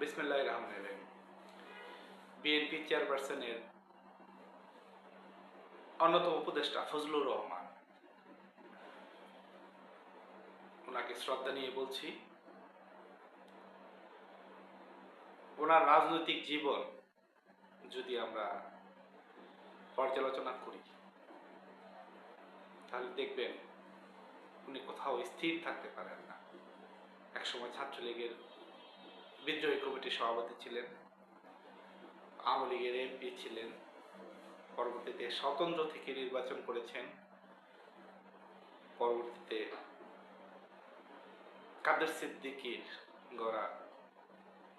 বিসমিল্লাহ রহমান রহিম বিএনপি চেয়ারপারসনের অন্যতম উপদেষ্টা ফজলুর রহমান। ওনাকে শ্রদ্ধা নিয়ে বলছি, ওনার রাজনৈতিক জীবন যদি আমরা পর্যালোচনা করি, তাহলে দেখবেন উনি কোথাও স্থির থাকতে পারেন না। একসময় ছাত্রলীগের বিদ্রোহী কমিটির সভাপতি ছিলেন, আওয়ামী লীগের এমপি ছিলেন, পরবর্তীতে স্বতন্ত্র থেকে নির্বাচন করেছেন, পরবর্তীতে কাদের সিদ্দিকির গড়া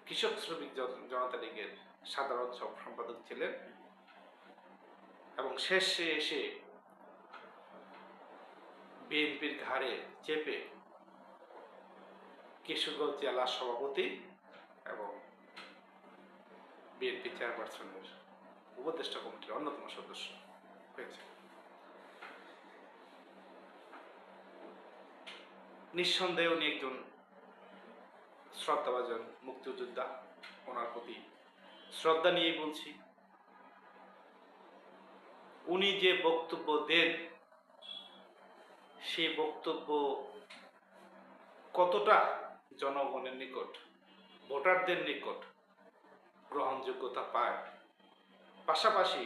কৃষক শ্রমিক জন- জনতা লীগের সাধারণ সব সম্পাদক ছিলেন এবং শেষে এসে বিএনপির ঘাড়ে চেপে কিশোরগঞ্জ জেলার সভাপতি এবং বিএনপি চেয়ারপারসনের উপদেষ্টা কমিটির অন্যতম সদস্য হয়েছে। নিঃসন্দেহে উনি একজন শ্রদ্ধাভাজন মুক্তিযোদ্ধা। ওনার প্রতি শ্রদ্ধা নিয়েই বলছি। উনি যে বক্তব্য দেন, সেই বক্তব্য কতটা জনগণের নিকট ভোটারদের নিকট গ্রহণযোগ্যতা পায়। পাশাপাশি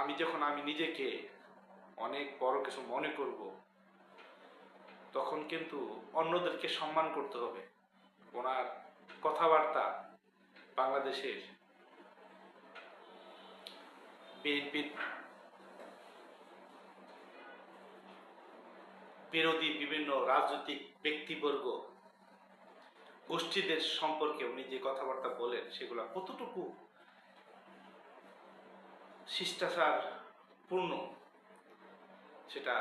আমি যখন আমি নিজেকে অনেক বড় কিছু মনে করব, তখন কিন্তু অন্যদেরকে সম্মান করতে হবে। ওনার কথাবার্তা বাংলাদেশের বিএনপির বিরোধী বিভিন্ন রাজনৈতিক ব্যক্তিবর্গ গোষ্ঠীদের সম্পর্কে উনি যে কথাবার্তা বলেন, সেগুলো কতটুকু শিষ্টাচার পূর্ণ, সেটা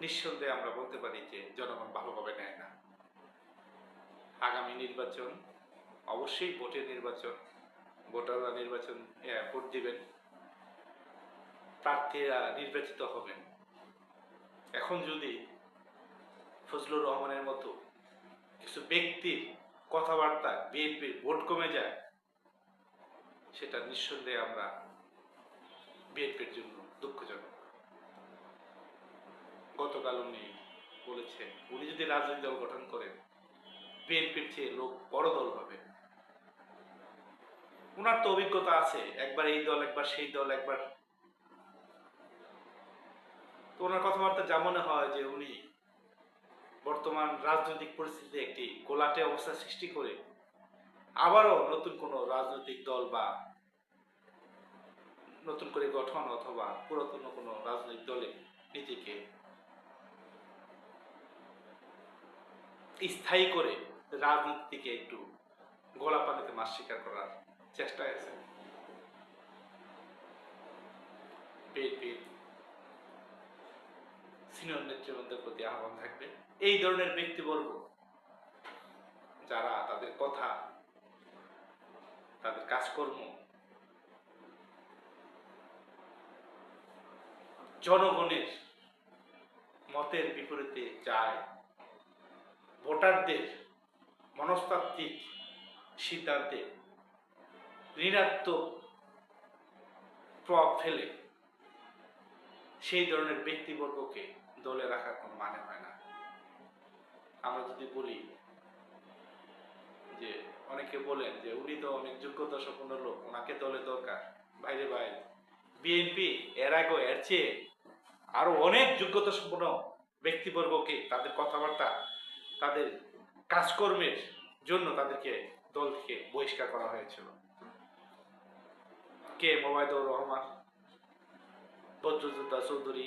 নিঃসন্দেহে আমরা বলতে পারি যে জনগণ ভালোভাবে নেয় না। আগামী নির্বাচন, অবশ্যই ভোটের নির্বাচন, ভোটাররা নির্বাচন ভোট দিবেন। প্রার্থীরা নির্বাচিত হবেন। এখন যদি ফজলুর রহমানের মতো কিছু ব্যক্তির কথাবার্তা বিএনপির ভোট কমে যায়, সেটা নিঃসন্দেহে আমরা বিএনপির জন্য দুঃখজনক। গতকাল উনি বলেছেন, উনি যদি রাজনৈতিক দল গঠন করেন, বিএনপির চেয়ে লোক বড় দল হবে। ওনার তো অভিজ্ঞতা আছে, একবার এই দল, একবার সেই দল, একবার তো ওনার কথাবার্তা যা মনে হয় যে উনি বর্তমান রাজনৈতিক পরিস্থিতিতে একটি গোলাটে অবস্থা সৃষ্টি করে আবারও নতুন কোনো রাজনৈতিক দল বা নতুন করে গঠন অথবা পুরাতন কোনো রাজনৈতিক দলে নিজেকে স্থায়ী করে রাজনীতিকে একটু গোলা পানিতে মাছ শিকার করার চেষ্টা আছে। সিনিয়র নেতৃবৃন্দের প্রতি আহ্বান থাকবে। এই ধরনের ব্যক্তিবর্গ যারা তাদের কথা, তাদের কাজকর্ম, জনগণের মতের বিপরীতে যায়, ভোটারদের মনস্তাত্ত্বিক সিদ্ধান্তে ঋণাত্মক প্রভাব ফেলে, সেই ধরনের ব্যক্তিবর্গকে দলে রাখার কোনো মানে হয় না। আমরা যদি বলি যে অনেকে বলেন যে উনি তো অনেক যোগ্যতা সম্পন্ন লোক, ওনাকে দলে দরকার। বাইরে ভাই বিএনপি এর আগে এর চেয়ে আরও অনেক যোগ্যতা সম্পন্ন ব্যক্তিবর্গকে তাদের কথাবার্তা, তাদের কাজকর্মের জন্য তাদেরকে দল থেকে বহিষ্কার করা হয়েছিল। কে? মোবাইদুর রহমান, বজ্রযোদ্ধা চৌধুরী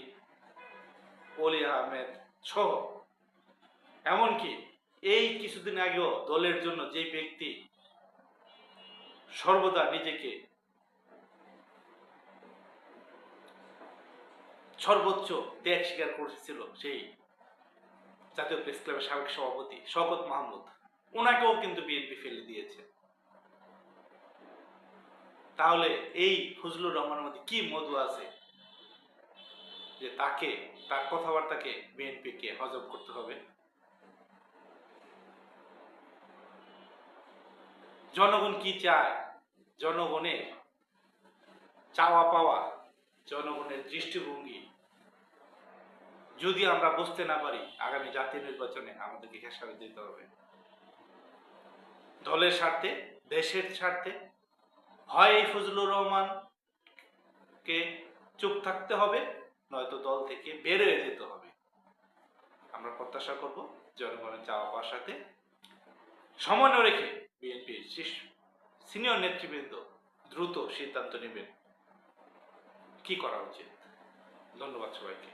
অলি আহমেদ সহ এমনকি এই কিছুদিন আগেও দলের জন্য যে ব্যক্তি সর্বদা নিজেকে সর্বোচ্চ ত্যাগ স্বীকার করেছিল সেই জাতীয় প্রেস ক্লাবের সাবেক সভাপতি শওকত মাহমুদ। ওনাকেও কিন্তু বিএনপি ফেলে দিয়েছে। তাহলে এই ফজলুর রহমানের মধ্যে কি মধু আছে যে তাকে, তার কথাবার্তাকে বিএনপিকে হজম করতে হবে? জনগণ কি চায়? জনগণের চাওয়া পাওয়া, জনগণের দৃষ্টিভঙ্গি। যদি আমরা বুঝতে না পারি, আগামী জাতীয় নির্বাচনে আমাদেরকে খেসারত দিতে হবে। দলের স্বার্থে, দেশের স্বার্থে, হয় এই ফজলুর রহমান কে চুপ থাকতে হবে, নয়তো দল থেকে বের যেতে হবে। আমরা প্রত্যাশা করব জনগণের চাওয়া পাওয়ার সাথে সমন্বয় রেখে বিএনপির সিনিয়র নেতৃবৃন্দ দ্রুত সিদ্ধান্ত নেবেন। কি করা উচিত? ধন্যবাদ সবাইকে।